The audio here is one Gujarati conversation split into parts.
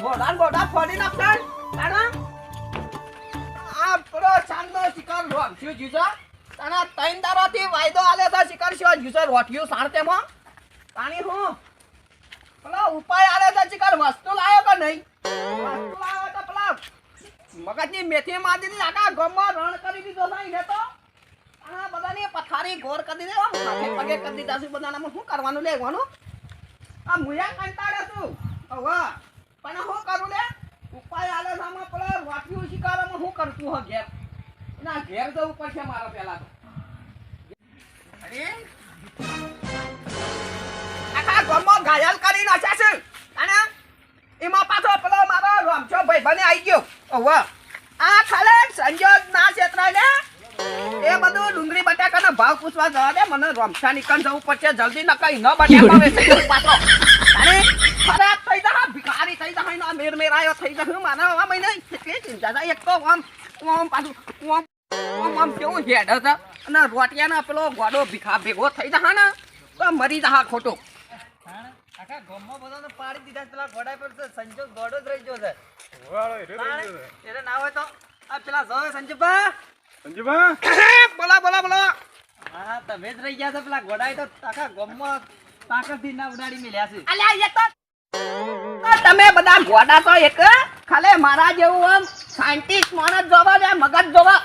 ઘોડા ઘોડા ફોડી નાખતા. તાણા આ પેલો ચાંદનો શિકાર રોટ્યું જીજો તાણા ત્રણ દારાથી વાયદો આલે છે શિકાર સિવાય. જીજો રોટ્યું સાણતેમાં તાણી હું? પેલો ઉપાય આલે છે શિકાર. વસ્તુ કે નહીં? વસ્તુ લાયો તો પેલા મગજની મેથી મારી આખા ગામમાં રણ કરી દીધો છે તો. આ બધાની પથારી ગોર કરી દીધી. પગે કરી દીધા છે બધાનામાં શું કરવાનું? લેવાનું? આ મુયા કંટાળે છું. હવે પણ હું કરું લે? ઉપાય આલે છે પડે પેલા વાટ્યું શિકારામાં હું કરતું હો ઘેર. ના ઘેર જવું પડશે મારે પહેલા તો. અરે. આખા ગામમાં ઘાયલ કરી નાખ્યા છે. અને એમાં પાછો પેલો મારો રામચો ભાઈ બને આવી ગયો. હવે આ ખાલે સંજોગ ના છેતરાય ને? એ બધું ડુંગળી બટાકાનો ભાવ પૂછવા જવા દે. મને રમશા નીકળ જવું પડશે. જલ્દી નકાઈ ન પાવે પાછો અને ખરાબ થઈ જા ભિખારી થઈ જા ના મેર મેરાયો થઈ જા મારા આ મહિને કેટલી ચિંતા થાય એક તો આમ આમ પાછું આમ આમ આમ કેવું હેડ હતા અને રોટિયાના પેલો ગોડો ભીખા ભેગો થઈ જા ને તો મરી જા ખોટો આખા ગામમાં બધાને પાડી દીધા. પેલા ઘોડા પર તો સંજોગ દોડો જ રહી ગયો છે એને ના હોય તો આ પેલા જો સંજુભા? બોલા બોલા બોલા. હા તમે જ રહી ગયા છો પેલા ઘોડાએ તો આખા ગામમાં તાકતથી ના ઉડાડી મેલ્યા છે. અલ્યા એ તો તમે બધા ગોડા તો એક ખાલે મારા જેવું આમ સાયન્ટિસ્ટ માણસ જોવા જાય મગજ જોવા.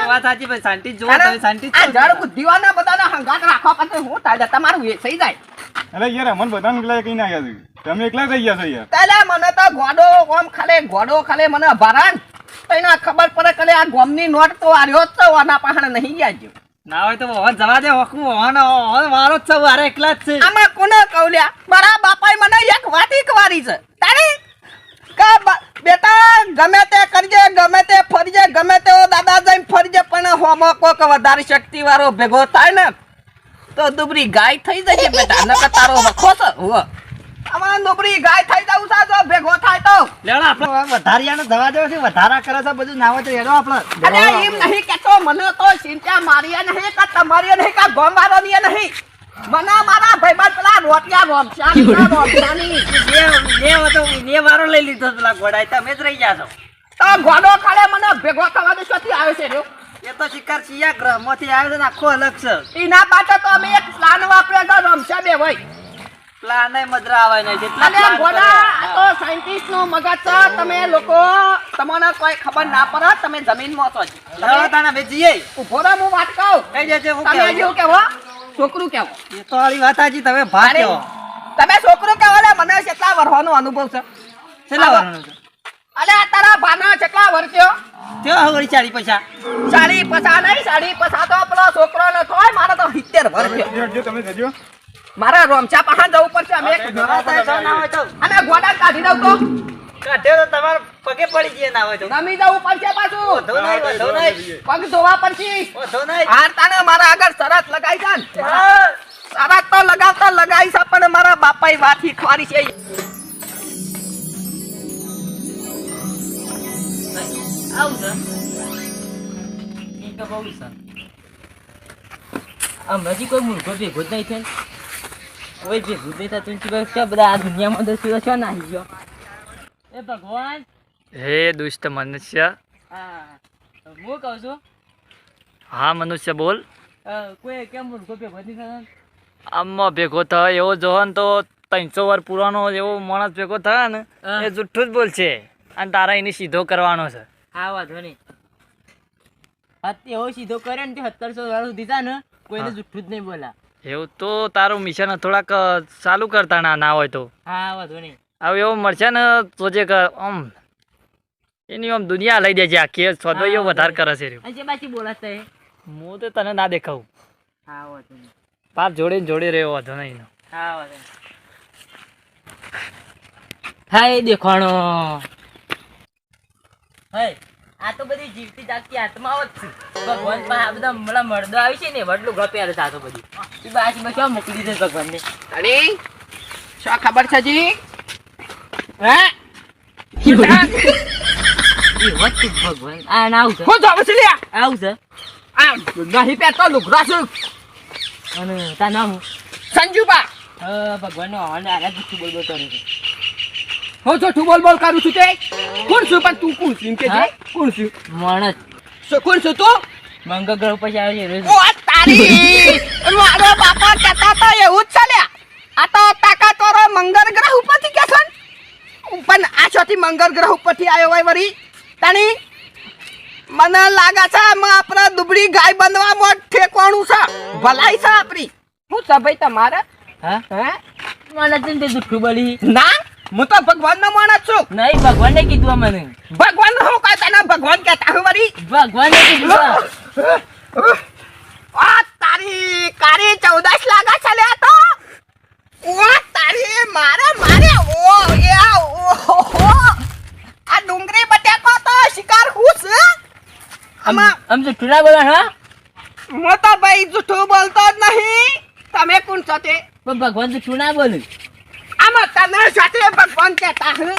એ વાત સાચી ભાઈ શાંતિ જ તમે શાંતિ આ જળ બુદ્ધિવાના બધાના હંગાત રાખવા પછી હું થાય છે? તમારું વેચાઈ જાય. અરે યાર અમને બધાને એકલા કઈ ના ગયા તમે એકલા થઈ ગયા છો યાર. તાલે મને તો ગોડો ખાલે ગોડો ખાલે મને ભરાન તો ખબર પડે કે આ ગોમની નોટ તો આર્યો જ તો આના પાહણ નહીં ગયા જો. ના હોય તો જવા દે વહન વારો જ છે વારે એકલા જ છે. આમાં કોને કવલ્યા મારા બાપાએ મને એક વાત વારી છે. ગમે તે કરજે ગમે તે ફરજે ગમે તેવો દાદા જઈને ફરજે પણ હોમો કોક વધારે શક્તિ વાળો ભેગો થાય ને તો દુબરી ગાય થઈ જશે બેટા નકર તારો વખો છે હો. આમાં દુબરી ગાય થઈ જાવ છે જો ભેગો થાય તો. લેવડો આપણે વધારિયાને દવા દેવો છે વધારા કરે છે બધું નાવો હોય તો એનો આપણે અરે એમ નહીં કેતો મને તો ચિંતા મારી નહીં કે તમારી નહીં કે ગોમારો નહીં. મને મારા ભાઈબંધ પેલા રોટિયા રોમશા રોમશાની બે બે હતો બે વારો લઈ લીધો પેલા ઘોડાએ તમે જ રહી ગયા છો. તો ગોડો ખાલે મને ભેગો થવા દે શોથી આવે છે રહ્યો એ તો શિકાર ચિયા ગ્રહમાંથી આવ્યો છે ને આખો અલગ છે. એના માટે તો અમે એક પ્લાન વાપરે તો રમશે બે ભાઈ. પ્લાન મજરા આવે નહીં જેટલા અને plan ગોડા કરે. આ તો સાયન્ટિસ્ટનું મગજ છે તમે લોકો તમને કોઈ ખબર ના પડે તમે જમીનમાં છો જ. લેવડો તમે હવે જઈએ ઊભો રહો હું વાત કહું. કઈ દેજે હું તમે કહેવું? કેવો? છોકરું કેવો? એ તો વાળી વાત તમે ભાગ કેવો? તમે છોકરો કેવો? લે મને કેટલા વરવાનો અનુભવ છે. કેટલા વારનો છે. અલે આ તારા ભાના કેટલા વર્ષ થયો? કેવો વળી ચાલી પૈસા. સાડી પસા નહીં સાડી પસા તો પેલો છોકરો ન થોય મારે તો સિત્તેર વર્ષ થયો. તમે જજો મારે રોમચા પાહા જવું પડશે અમે એક ના થાય તો ના હોય તો. અને ગોડા કાઢી દઉં તો કાઢ્યો તો તમારે પગે પડી જઈએ ના હોય તો. નમી જવું પડશે પાછું. વધો નહીં વધો નહીં. પગ ધોવા પડશે. વધો નહીં. હાર તાને મારા આગળ શરત લગાઈ જાન. શરત તો લગાવતા લગાઈ છે પણ મારા બાપાએ વાત શીખવાડી છે. આમ હજી કોઈ મૂળ ભેગો જ નહીં થયો. કોઈ ભેગું જ નહીં થતું બધા આ દુનિયામાં તો શું ના આવી ગયો એ ભગવાન. હે દુષ્ટ મનુષ્ય. હા હું કહું છું? હા મનુષ્ય બોલ. કોઈ કેમ મૂર્ખો ભેગો નહીં આમાં ભેગો થાય એવો જોહો ને તો ત્રણસો વાર પુરાનો એવો માણસ ભેગો થાય ને એ જુઠ્ઠું જ બોલશે. અને તારા એને સીધો કરવાનો છે. હા વાંધો નહીં. એવો સીધો કરે ને તે સત્તરસો વાર સુધી થાય ને કોઈને જુઠ્ઠું જ નહીં બોલા. એવું તો તારું મિશન થોડાક ચાલુ કરતા ના ના હોય તો. હા વાંધો નહીં. હવે એવો મળશે ને તો જે આમ એની આમ દુનિયા લઈ છે આખી સોદો એવો વધારે કરે છે રહ્યું. અને બાકી બોલાતા હું તો તને ના દેખાવું. હા વાંધો પાપ જોડે ને જોડે રહ્યો વાંધો નહીં હા નહીં. એ દેખાણો. હાય આ તો બધી જીવતી જાગતી આત્માઓ જ છે. ભગવાન પાસે આ બધા હમણાં મળદો આવી છે ને વડલું ગપ્યા હતા આ તો બધી. એ બાકી બસ ક્યાં મોકલી દે ભગવાનને? અરે શું ખબર છે જી ભગવાન. આ ના આવું હું જાવ છે લ્યા. આવું છે? આ નહીં પહેરતો લુગડા છું અને નામ? હું સંજુબા ભગવાન નો હવાને આલા જુઠ્ઠું બોલ બોલ કરે છે. હું જૂઠું બોલ બોલ કરું છું તે. કોણ છું પણ તું કોણ છું કે છે? કોણ છું? માણસ. કોણ છું તું? મંગળ ગ્રહ પછી આવે છે તારી! મારો બાપા કહેતા તો એવું જ ચાલ્યા આ તો તાકાતવાળો મંગળ ગ્રહ ઉપરથી કે છે ને? પણ આ છોથી મંગળ ગ્રહ ઉપરથી આવ્યો હોય વળી તાણી મને લાગે છે આપણે દુબળી ગાય બનવામાં ઠેકવાનું છે. ભલાઈ છે આપણી. શું છે ભાઈ તમારે? હા? હે? મને ચિંતે દુઃખું બળી. ના? હું તો ભગવાનનો માણસ છું. નહીં ભગવાને કીધું મને ભગવાન હું કહે તને? ભગવાન કહેતા હું વળી ભગવાને કીધું. આ તારી કારી ચૌદશ લાગે છે લે તો. ઓ તારી મારા મારે ઓ એ ઓ હો આ ડુંગળી બટેકો તો શિકાર હું છે? આમાં આમ જુઠ્ઠું ના બોલા હા? હું તો ભાઈ જૂઠું બોલતો જ નહીં. તમે કોણ છો તે? પણ ભગવાન જુઠ્ઠું ના બોલું. આમાં તને સાથે ભગવાન કહેતા હું?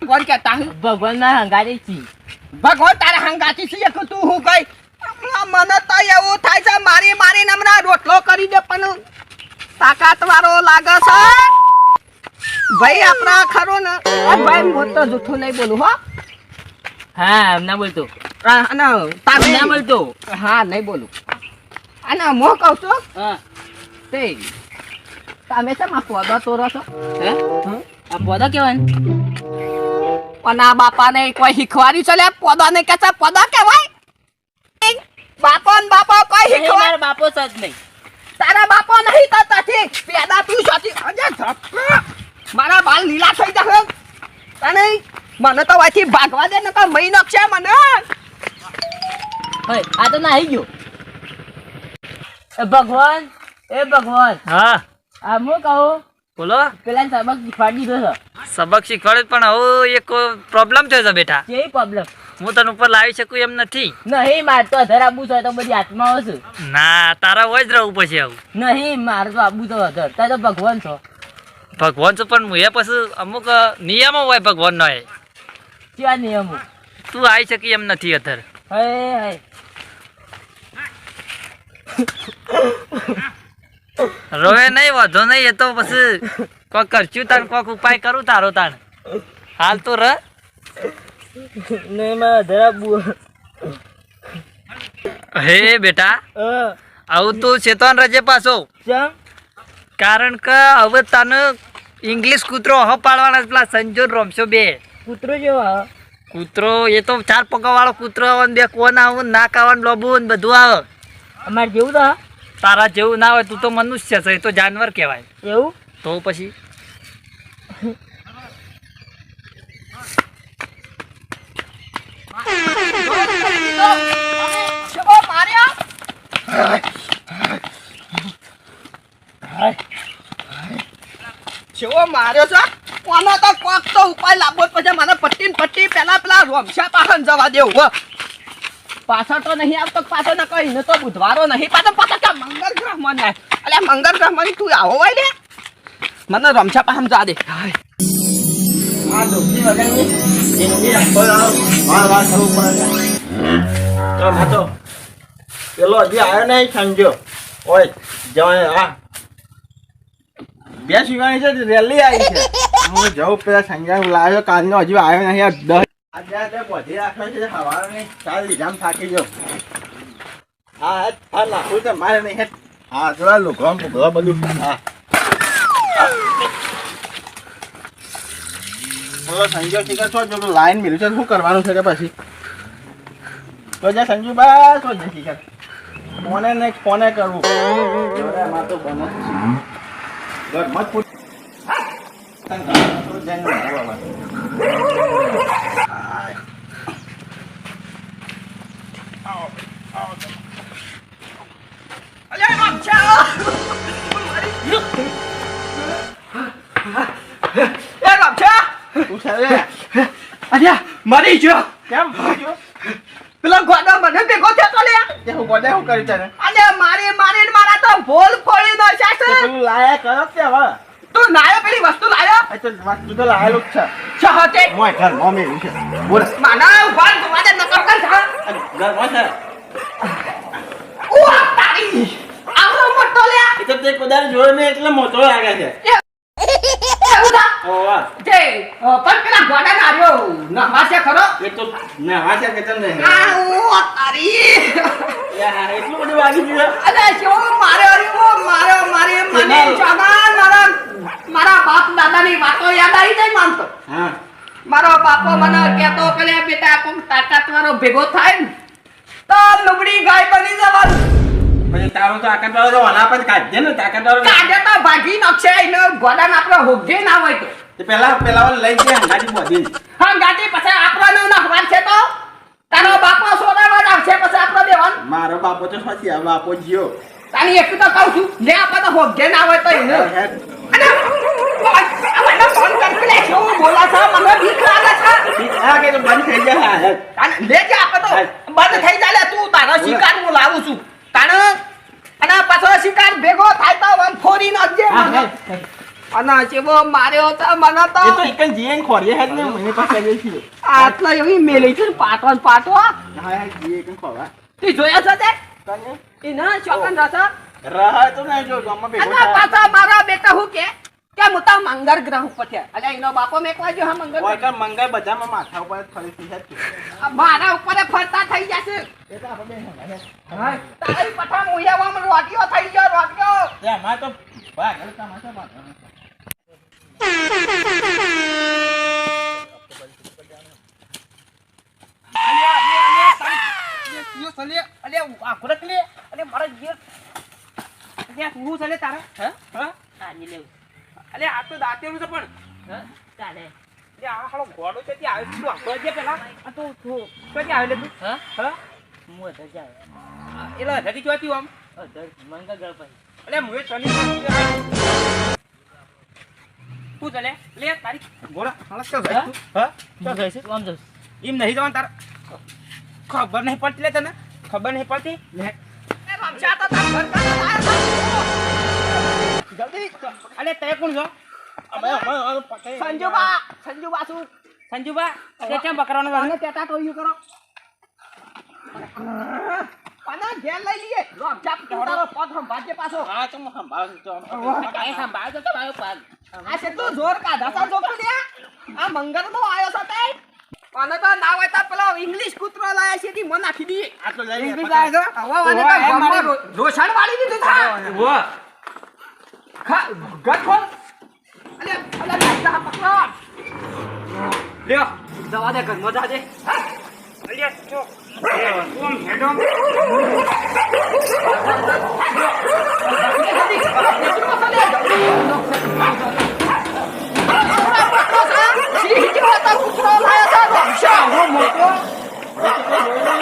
ભગવાન કહેતા હું? ભગવાન ના હંગારી છી. ભગવાન તારે હંગાતી છે કે તું હું કઈ મને તો એવું થાય છે મારી મારી નમરા રોટલો કરી દે પણ તાકાત વાળો લાગે છે? ભાઈ આપણા ખરો ને? ભાઈ હું તો જૂઠું નહીં બોલું હો. હા એમ ના બોલતો. ના બોલતો. હા નહીં બોલું. અને હું કહું છું હા. તે તમે છે માં પોદો તોરો છો? હે? આ પોદા કેવાય? પણ આ બાપાને કોઈ શીખવાડ્યું છે લે પોદો ને કે છે પોદો કહેવાય બાપો ને બાપો કોઈ શીખવાડ બાપો સજ નહીં. તારા બાપો નહીં તો તથી પેદા તું છોતી અજે મારા બાલ લીલા થઈ જશે. તને મને તો વાથી ભાગવા દે નકર મહી નકશે મને. હોય આ તો નાહી ગયો. એ ભગવાન એ ભગવાન. હા. આ હું કહું? બોલો. પેલા સબક શીખવાડી દીધો છે. સબક શીખવાડે પણ હવે એક પ્રોબ્લેમ થયો છે બેટા. કેવી પ્રોબ્લેમ હું તને ઉપર લાવી શકું એમ નથી. નહીં મારતો તો અધર આબુ તો બધી હાથમાં આવશે. ના તારા હોય જ રહેવું પછી આવું. નહીં માર તો આબુ તો અધર. તાર તો ભગવાન છો. ભગવાન છો પણ હું એ પછી અમુક નિયમો હોય ભગવાનનો એ. ક્યાં નિયમો? તું આવી શકી એમ નથી અત્યારે હે હે. રોવે નહીં વાંધો નહીં એ તો પછી કોક કરશું તાણ કોક ઉપાય કરું તારો તાણ. હાલ તો ર. નહીં મારે અધર હે બેટા. આવું તું ચેતન રજે પાછો. કારણ કે હવે તને ઇંગ્લિશ કૂતરો હ પાડવાના પેલા સંજો ને રોમશો બે. કૂતરો જેવો કૂતરો એ તો ચાર પગા વાળો કૂતરો આવે બે કોન આવું ને નાક આવે ને લોબુ ને બધું આવે. અમારે જેવું તો તારા જેવું ના હોય તું તો મનુષ્ય છે એ તો જાનવર કહેવાય. એવું? તો પછી? શેબો માર્યો છે? કોનો તો કોક તો ઉપાય લાવવો પછી મને પટ્ટી પટ્ટી પેલા પેલા રોમશા પાછળ જવા દેવું, હો. પાછળ તો નહીં આવતો પાછળ ન કઈ? તો બુધવારો નહીં. પાછળ પાછળ કે મંગળ ગ્રહ મને અલ્યા, મંગળ ગ્રહ મને તું આવો હોય ને. મને રમશા પાછળ જા દે. પેલો હજી આવ્યો નહીં સમજો ઓય જવાય આ બે શિવાની છે રેલી આવી છે હું જવું પેલા સંજય લાવ્યો કાલનો હજી આવ્યો નહીં આ દસ આજે બધી રાખે છે સવારે ચાલ લીધામ થાકી ગયો હા હા, નાખું છે, મારે નહીં. હા, થોડા લોકો બધું હા બોલો સંજય શિખર શું જો લાઈન મિલ્યું છે? શું કરવાનું છે કે પછી? તો જા સંજુ, બસ તો જા શિખર ફોને ને ફોને કરવું. એમાં તો બને જ છે. ઘર મત છે? અલ્યા મરી ગયો કેમ? પેલો ગોડો મને ભેગો થયો તો લ્યા તે હું ગોડે શું કર્યું તને અને મારી મારીને મારા તો ભોલ ફોડી તો છે તું લાયા કરો કે હવે તું નાયો પેલી વસ્તુ લાયો આ તો વસ્તુ તો લાયેલું જ છે છહતે મોય ઘર મમ્મી છે બોલ માના ઊભા જોવા દે નકર કર જા ઘરમાં છે ઉઆ તારી આવરો મોટો લ્યા એ તો તે કદાચ નહીં એટલે મોટો લાગે છે ઓવા જે પણ પેલા ગોડા નાર્યો નહવા છે ખરો. એ તો નાવા છે કે તને નહીં આઉ, તારી યાર એટલું બધું વાગી ગયું અલે શું માર્યો રે માર્યો મારી મને કેનાલ. મારા મારા બાપ દાદાની વાતો યાદ આવી જાય માનતો હા. મારો બાપો મને કહેતો કે બેટા કોક તાકાત વાળો ભેગો થાય ને તો લુગડી ગાય બની જવાનું. પછી તારું તો આકાત વાળો વના પર કાઢજે ને તાકાત વાળો કાજે તો ભાગી નાખશે એને ગોડાને આપણે હોગે ના હોય તો. પેલા પેલા લઈ ગયા હંગાજી બોધીને. હા ગાડી પછી આપણને નખવાન છે તો? તારો બાપો જ આવશે પછી આપણો દેવાન. મારો બાપો તો પછી આ બાપો જીયો. તારી એક તો કહું છું લે આપણે તો હોગે ના હોય તો એને. અને મને ફોન કરી લે શું બોલા છે? મને બીક લાગે છે. હા કે તો બંધ થઈ જાય. અને લેજે આપણે તો બંધ થઈ જાય લે તું તારા શિકાર હું લાવું છું. અને પાછો શિકાર ભેગો થાય તો વન ફોરી નાખજે મને. અને ચેવો માર્યો તો મને તો એ તો એક જ જીએન ખોરીએ હે ને મને પાસે ગઈ છે. આટલા એવી મેલી છે પાટો પાટો હા. હા જીએ ખોરા તું જોયા છો તે? તને ઈ ના ચોકન રાતા રહા તો નહીં જો ગામમાં ભેગો અને પાછા મારા બેટા હું કે? કે હું તો મંગળ ગ્રહ ઉપર છે. અલ્યા એનો બાપો મેકવા જો હા મંગળ ઓય. કાં મંગાઈ બધામાં માથા ઉપર ફરી છે મારા ઉપર થઈ જશે. એ તો આપણે બે તારી પઠા મુયાવામાં રોટીઓ થઈ ગયો રોટીઓ તે અમારે તો ભાગ તું તારા હે? હા? લેવું અલ્યા આ તો દાંતેલું છે પણ. હ? ચાલે એમ નહીં જવાનું તાર. ખબર નહીં પડતી લે તને. ખબર નહીં પડતી? લે. જલ્દી. અરે તે કોણ છો? સંજુબા સંજુબા શું? સંજુબા તે કેમ પકડવાનો વાહન તેતા તો યુ કરો. પાના ઘેર લઈ લઈએ. રોક જાપ તારો પગ સંભાળજે પાછો. હા તો હું સંભાળું તો. કાંઈ સંભાળ તો તમારો પગ. આ છે જોર કાઢા. તા જોક દે આ મંગળ નો આયો છે તે. અને તો ના હોય તો પેલો ઇંગ્લિશ કૂતરો લાયા છે તી મને નાખી દઈએ આ તો લઈ ઇંગ્લિશ લાયા છે. હવે વાને તો રોષણ વાળી દીધું છે વો ખા ગટ ખોલ અલે અલે લાઈટા પકડો લ્યો દવા દે ઘરમાં જાજે અલે ચો ઓમ હેડો?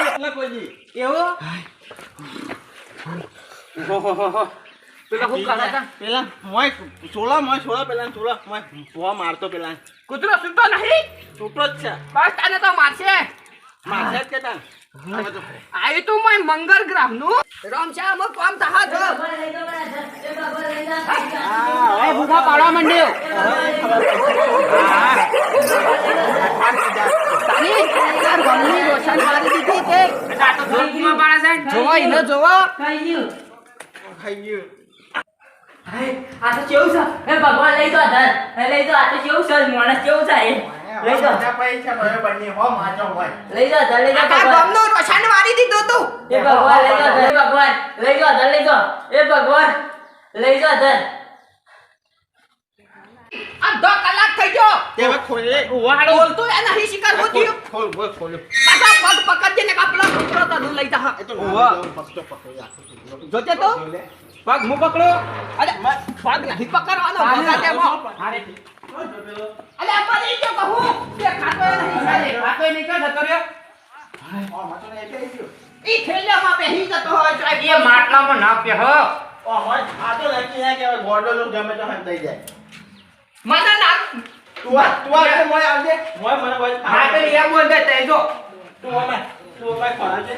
એટલે કોઈ દી. એવું પેલા હું કાઢા હતા પેલા મોય છોલા મોય છોલા પેલા છોલા મોય ભૂવા મારતો પેલા કૂતરો સુતો નહીં? છોકરો જ છે. બસ તને તો મારશે. મારશે જ કે તા હવે તો આવ્યું તું મેં મંગળ ગ્રામનું રામ અમુક કામ થા છો હા, ભૂખા પાડવા મંડ્યો. રોશન મારી દીધી તે જોવો એને જોવો. ખાઈ ગયું. આ તો કેવું છે? એ ભગવાન લઈ દો અધર એ લઈ દો આ તો કેવું છે? માણસ કેવું છે એ? લઈ બધા પૈસા ભરે બંને હો માજો હોય. લઈ દો અધર લઈ તાર ભગવાન. ગમનું રોશન મારી દીધું તું. એ ભગવાન લઈ અધર એ ભગવાન. લઈ દો અધર લઈ દો એ ભગવાન લઈ દો અધર અડધો કલાક થઈ ગયો. તે હવે ખોલે બોલતો એ નહીં શિકાર હું થયું. ખોલ ખોલ ખોલ પાછા પગ પકડજે ને કાપલો કૂતરો તો લઈ જા એ તો ઉવ્વા. પકડો પકડો રાખો જોજે તો. પગ મુ પકડો. અરે પગ નથી પકડવાનો. ભગા તેમાં અલે આ પડી ગયો કહું કે ખાતો ય નહીં. ચાલે ખાતો ય નહીં ક્યાં જતો રહ્યો ઈ થેલામાં બેહી જતો હોય તો એ માટલામાં ના પે હો. ઓ કે ગોડો લો ગમે તો હંતાઈ જાય. મને ના તું આ તું આ કે મોય આવજે મોય મને બોલ હા તો એ બોલ દે તે જો. તું અમે તું અમે ખોરાજે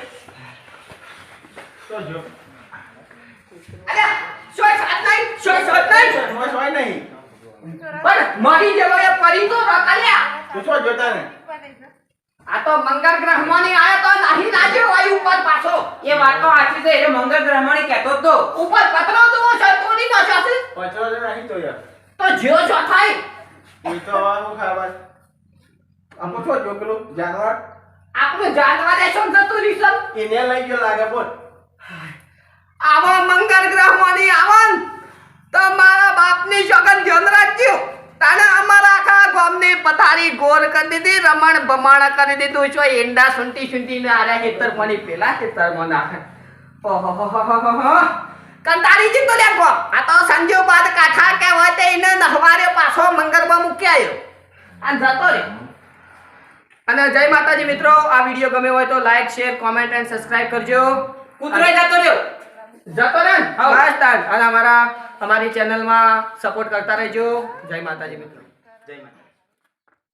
તો જો. અરે સોય સાત નહીં સોય સાત નહીં. સોય નહીં. પણ મરી જેવો એ પરી તો રકાલ્યા શું જોતા ને આ તો મંગળ ગ્રહમાં ની આયો તો નહીં લાગ્યો હોય ઉપર પાછો. એ વાત તો સાચી છે એટલે મંગળ ગ્રહમાણી કહેતો તો. ઉપર પતરો તો છતોની નો છે પચરો તો નહીં તો યાર. તો છો થાય. એ તો શું ખાવા. આમ છો જો પેલું જાનવર. આપણું જાનવર એ શું થતું રીસલ એને લઈ ગયો લાગે બોલ. આવો મંગળ ગ્રહમાંથી આવન, તો મારા બાપની શગન ધ્યાન રાખજો. તાણે અમારા આખા ગામની પથારી ગોર કરી દીધી, રમણ ભમાણ કરી દીધું. છો એંડા સુંટી સુંટી ને આરે હેતર મની પેલા હેતરમાં નાખે. કંટાળી જીતો લે ગો આ તો સંજો બાદ કાઠા કે હોય તે એને નહવારે પાછો મંગળમાં મૂકી આવ્યો અને જતો રે અને જય માતાજી મિત્રો, આ વીડિયો ગમે હોય તો like share comment and subscribe કરજો. કૂતરો જતો રહ્યો. જતો ને? બસ તાન. અને અમારા અમારી ચેનલમાં સપોર્ટ કરતા રહેજો જય માતાજી મિત્રો જય માતા